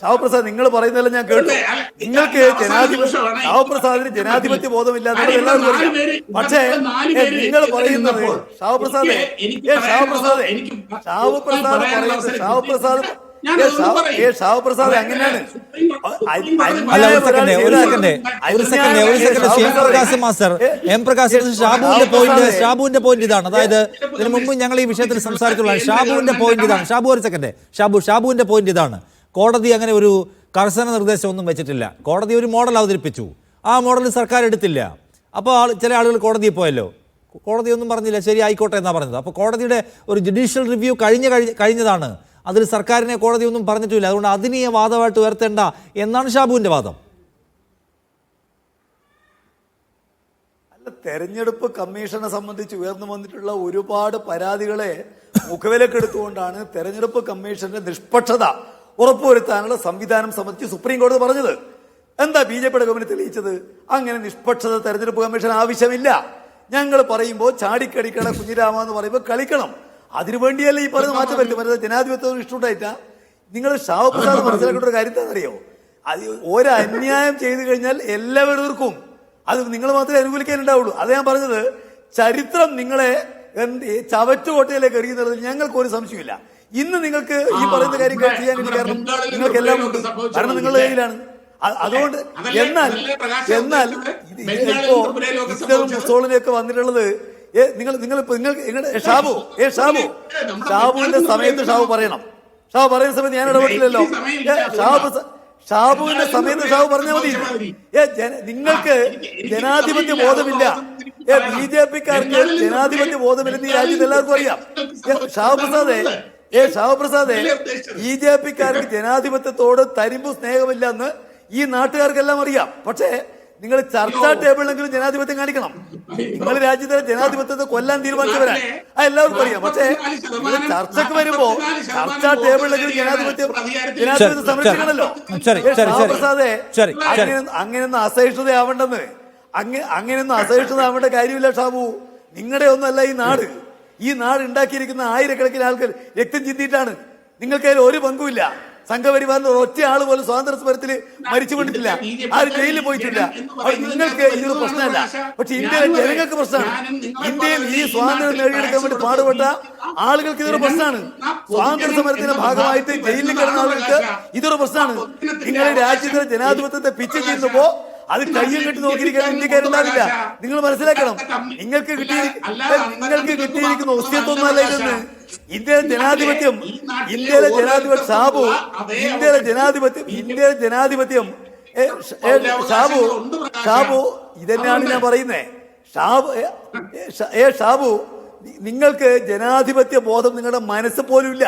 ഷാവപ്രസാദ് നിങ്ങൾ പറയുന്നതെല്ലാം ഞാൻ കേട്ടു. നിങ്ങൾക്ക് ജനാധിപത്യ നിമിഷമാണ്. ജനാധിപത്യ ബോധമില്ല എന്നുള്ളത് കാര്യം എല്ലാവർക്കും നാല് അറിയാം പക്ഷേ നാല് പേര് നിങ്ങൾ പറയുന്നത് ശാവപ്രസാദ് ശാവപ്രസാദ് ഷാവപ്രസാദ് പറയുന്നത് അവസരം ഷാവപ്രസാദ് ഞാൻ ഏ, അതൊന്ന് ഷാ- പറയും. ഏ ഷാവപ്രസാദ് അങ്ങനെയാണ്. സുപ്രീം കോടതി- സുപ്രീം അല്ല ഒരു സെക്കൻഡ് ഒരു സെക്കൻഡ് ഒരു സെക്കൻഡ് ഒരു second M Prakash master M Prakash ഷാബുവിന്റെ point ഷാബുവിന്റെ പോയിന്റ് ഇതാണ്. അതായത് ഇതിനു മുമ്പ് ഞങ്ങൾ ഈ വിഷയത്തിൽ സംസാരിച്ചുള്ള ഷാബുവിന്റെ പോയിന്റ് ഇതാണ്. ഷാബു ഒരു സെക്കൻഡ്. ഷാബു ഷാബുവിന്റെ പോയിന്റ് ഇതാണ്. കോടതി അങ്ങനെ ഒരു കർശന നിർദ്ദേശമൊന്നും വെച്ചിട്ടില്ല. കോടതി ഒരു മോഡൽ അവതരിപ്പിച്ചു. ആ മോഡൽ സർക്കാർ എടുത്തില്ല. അപ്പോൾ ആൾ ചില ആളുകൾ കോടതിയിൽ പോയല്ലോ. കോടതിയൊന്നും പറഞ്ഞില്ല. ശരി ആയിക്കോട്ടെ എന്നാണ് പറഞ്ഞത്. അപ്പോൾ കോടതിയുടെ ഒരു ജുഡീഷ്യൽ റിവ്യൂ കഴിഞ്ഞ കഴിഞ്ഞ- കഴിഞ്ഞതാണ്. അതിൽ സർക്കാരിനെ കോടതി ഒന്നും പറഞ്ഞിട്ടില്ല. അതുകൊണ്ട് അതിനെ വാദമായിട്ട് ഉയർത്തേണ്ട എന്നാണ് ഷാബുവിന്റെ വാദം. അല്ല തെരഞ്ഞെടുപ്പ് കമ്മീഷനെ സംബന്ധിച്ച് ഉയർന്നു വന്നിട്ടുള്ള ഒരുപാട് പരാതികളെ മുഖവിലക്കെടുത്തുകൊണ്ടാണ് തെരഞ്ഞെടുപ്പ് കമ്മീഷന്റെ നിഷ്പക്ഷത ഉറപ്പുവരുത്താനുള്ള സംവിധാനം സംബന്ധിച്ച് സുപ്രീം കോടതി പറഞ്ഞത്. എന്താ ബി ജെ പിയുടെ ഗവൺമെന്റ് തെളിയിച്ചത്? അങ്ങനെ നിഷ്പക്ഷത തെരഞ്ഞെടുപ്പ് കമ്മീഷൻ ആവശ്യമില്ല. ഞങ്ങൾ പറയുമ്പോൾ ചാടിക്കടിക്കണ കുഞ്ഞിരാമ എന്ന് പറയുമ്പോൾ കളിക്കണം. അതിനുവേണ്ടിയല്ലേ ഈ പറഞ്ഞ മാറ്റം വരുത്തി പറയുന്നത് ജനാധിപത്യം ഇഷ്ടമുണ്ടായിട്ടാ നിങ്ങൾ ഷാവപ്രസാദ് മനസ്സിലാക്കേണ്ട ഒരു കാര്യം എന്താണെന്നറിയോ? അത് ഒരു അന്യായം ചെയ്തു കഴിഞ്ഞാൽ എല്ലാവരും അത് നിങ്ങൾ മാത്രമേ അനുകൂലിക്കാനുണ്ടാവുള്ളൂ. അത് ഞാൻ പറഞ്ഞത്. ചരിത്രം നിങ്ങളെ എന്ത് ചവറ്റുകോട്ടയിലേക്ക് എറിയുന്നത് ഞങ്ങൾക്ക് ഒരു സംശയമില്ല ഇന്ന് നിങ്ങൾക്ക് ഈ പറയുന്ന കാര്യങ്ങൾ ചെയ്യാൻ വേണ്ടി കാരണം നിങ്ങൾക്ക് എല്ലാം ഉണ്ട് കാരണം നിങ്ങളുടെ കയ്യിലാണ് അതുകൊണ്ട് എന്നാൽ എന്നാൽ? ഇപ്പോ ഹിറ്റ്ലറും സംഭവിച്ചത്? വന്നിട്ടുള്ളത് ഏ നിങ്ങൾ നിങ്ങൾ ഇപ്പൊ നിങ്ങൾക്ക് നിങ്ങളുടെ ഷാബു ഏ ഷാബു ഷാബുവിന്റെ സമയത്ത് ഷാബു പറയണം ഷാബു പറയുന്ന സമയത്ത് ഞാൻ ഇടപെട്ടില്ലല്ലോ. ഷാബു ഷാബുവിന്റെ സമയത്ത് ഷാബു പറഞ്ഞാൽ മതി. ഏ ജന- നിങ്ങൾക്ക് ജനാധിപത്യ ബോധമില്ല. ഏ ബി ജെ പിക്കാർക്ക് ജനാധിപത്യ ബോധമില്ലെന്ന് ഈ രാജ്യത്ത് എല്ലാവർക്കും അറിയാം. ഏ, ഷാബു പ്രസാദേ ഏ ഷാബു പ്രസാദേ ബി ജെ പിക്കാർക്ക് ജനാധിപത്യത്തോട് തരിമ്പ് സ്നേഹമില്ലെന്ന് ഈ നാട്ടുകാർക്കെല്ലാം അറിയാം. പക്ഷേ നിങ്ങൾ ചർച്ചാ ടേബിളിലെങ്കിലും ജനാധിപത്യം കാണിക്കണം. നിങ്ങൾ രാജ്യത്തെ ജനാധിപത്യത്തെ കൊല്ലാൻ തീരുമാനിച്ചവരാ ആ എല്ലാവർക്കും അറിയാം. പക്ഷേ ചർച്ചക്ക് വരുമ്പോ ചർച്ചാ ടേബിളിലെങ്കിലും ജനാധിപത്യം ജനാധിപത്യം സംരക്ഷിക്കണല്ലോ പ്രസാദെ ഏ, ശരി, ശരി. ശരി, ശരി. അങ്ങനെ അങ്ങനെയൊന്നും അസഹിഷ്ണുതയാവണ്ടെന്ന്. അങ്ങ അങ്ങനെയൊന്നും അസഹിഷ്ണുതയാവേണ്ട കാര്യമില്ല ഷാബു. നിങ്ങളുടെ ഒന്നല്ല ഈ നാട്. ഈ നാട് ഉണ്ടാക്കിയിരിക്കുന്ന ആയിരക്കണക്കിന് ആൾക്കാർ രക്തം ചിന്തിയിട്ടാണ്. നിങ്ങൾക്കതിൽ ഒരു പങ്കുമില്ല. സംഘപരിവാറിന്റെ ഒറ്റ ആൾ പോലും സ്വാതന്ത്ര്യ സമരത്തിൽ മരിച്ചു കൊണ്ടിട്ടില്ല. ആര് ജയിലിൽ പോയിട്ടില്ല. നിങ്ങൾക്ക് ഇതൊരു പ്രശ്നമല്ല. പക്ഷെ ഇന്ത്യയിലെ ജനങ്ങൾക്ക് പ്രശ്നമാണ്. ഇന്ത്യയിൽ ഈ സ്വാതന്ത്ര്യം നേടിയെടുക്കാൻ വേണ്ടി പാടുപെട്ട ആളുകൾക്ക് ഇതൊരു പ്രശ്നമാണ്. സ്വാതന്ത്ര്യ സമരത്തിന്റെ ഭാഗമായിട്ട് ജയിലിൽ കിടന്ന ആളുകൾക്ക് ഇതൊരു പ്രശ്നമാണ്. നിങ്ങളെ രാജ്യത്തിന്റെ ജനാധിപത്യത്തെ പിച്ച് ചെയ്യുമ്പോ അത് കയ്യിൽ കെട്ടി നോക്കിയിരിക്കാൻ ഇന്ത്യക്കാരുണ്ടാവില്ല നിങ്ങൾ മനസ്സിലാക്കണം. നിങ്ങൾക്ക് കിട്ടിയിരിക്കുന്ന നിങ്ങൾക്ക് കിട്ടിയിരിക്കുന്ന ഒസ്യത്വമല്ല ഇതെന്ന്. ഇന്ത്യയിലെ ജനാധിപത്യം ഇന്ത്യയിലെ ജനാധിപത്യം സാബു ഇന്ത്യയിലെ ജനാധിപത്യം ഇന്ത്യയിലെ ജനാധിപത്യം ഷാബു ഷാബു ഇതന്നെയാണ് ഞാൻ പറയുന്നത് ഷാബു ഏ, ഷാബു നിങ്ങൾക്ക് ജനാധിപത്യ ബോധം നിങ്ങളുടെ മനസ്സ് പോലും ഇല്ല.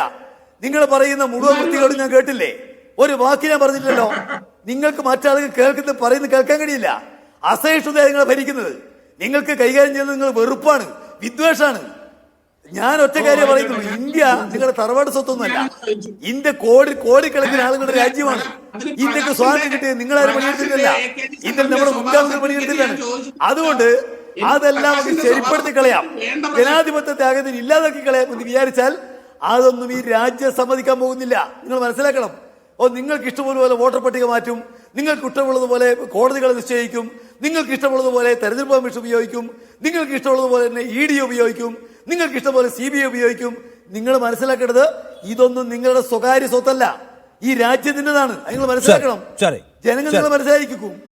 നിങ്ങൾ പറയുന്ന മുഴുവൻ വൃത്തികളും ഞാൻ കേട്ടില്ലേ? ഒരു വാക്ക് ഞാൻ പറഞ്ഞില്ലല്ലോ നിങ്ങൾക്ക് മറ്റാളുകൾ കേൾക്കുന്നത് പറയുന്നത് കേൾക്കാൻ കഴിയില്ല. അസഹിഷ്ണുത നിങ്ങളെ ഭരിക്കുന്നത്. നിങ്ങൾക്ക് കൈകാര്യം ചെയ്യുന്നത് നിങ്ങൾ വെറുപ്പാണ് വിദ്വേഷാണ്. ഞാൻ ഒറ്റ കാര്യം പറയുന്നുള്ളൂ ഇന്ത്യ നിങ്ങളുടെ തറവാട് സ്വത്തൊന്നുമല്ല. ഇന്ത്യ കോടി കോടിക്കണക്കിന് ആളുകളുടെ രാജ്യമാണ്. ഇന്ത്യയ്ക്ക് സ്വാതന്ത്ര്യം കിട്ടിയത് നിങ്ങളാരും പണിയെടുത്തിട്ടില്ല. ഇന്ത്യ നമ്മുടെ മുൻഗാമികൾ പണിയെടുത്തില്ലാണ് അതുകൊണ്ട് അതെല്ലാം നമുക്ക് ശരിപ്പെടുത്തി കളയാം. ജനാധിപത്യത്തെ ത്യാഗത്തിന് ഇല്ലാതാക്കി കളയാം എന്ന് വിചാരിച്ചാൽ അതൊന്നും ഈ രാജ്യം സമ്മതിക്കാൻ പോകുന്നില്ല. നിങ്ങൾ മനസ്സിലാക്കണം. ഓ നിങ്ങൾക്ക് ഇഷ്ടമുള്ളതുപോലെ വോട്ടർ പട്ടിക മാറ്റും. നിങ്ങൾക്ക് ഇഷ്ടമുള്ളതുപോലെ കോടതികളെ നിശ്ചയിക്കും. നിങ്ങൾക്ക് ഇഷ്ടമുള്ളതുപോലെ തെരഞ്ഞെടുപ്പ് കമ്മീഷൻ ഉപയോഗിക്കും. നിങ്ങൾക്ക് ഇഷ്ടമുള്ളതുപോലെ തന്നെ ഇ ഡി ഉപയോഗിക്കും. നിങ്ങൾക്ക് ഇഷ്ടംപോലെ സി ബി ഐ ഉപയോഗിക്കും. നിങ്ങൾ മനസ്സിലാക്കേണ്ടത് ഇതൊന്നും നിങ്ങളുടെ സ്വകാര്യ സ്വത്തല്ല. ഈ രാജ്യത്തിന്റെതാണ്. നിങ്ങൾ മനസ്സിലാക്കണം. ജനങ്ങൾ. നിങ്ങൾ മനസ്സിലാക്കിക്കും